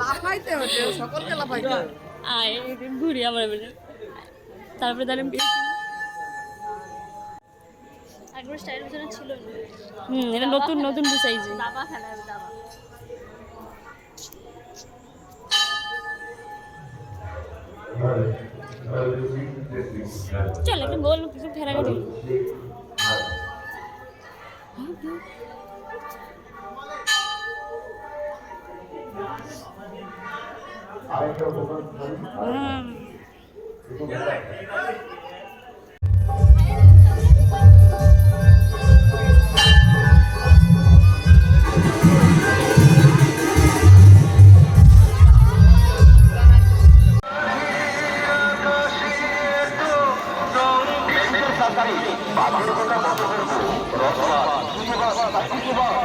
লাফাইতে হচ্ছে সকলকে লাফাইতে আয় ঘুরি আমার তারপরে তাহলে একবার স্টাইল পিছনে ছিল না। হুম এটা নতুন নতুন ডিসাইজি দাবা খেলা দাবা। চল একটা গোল কিছু বাবা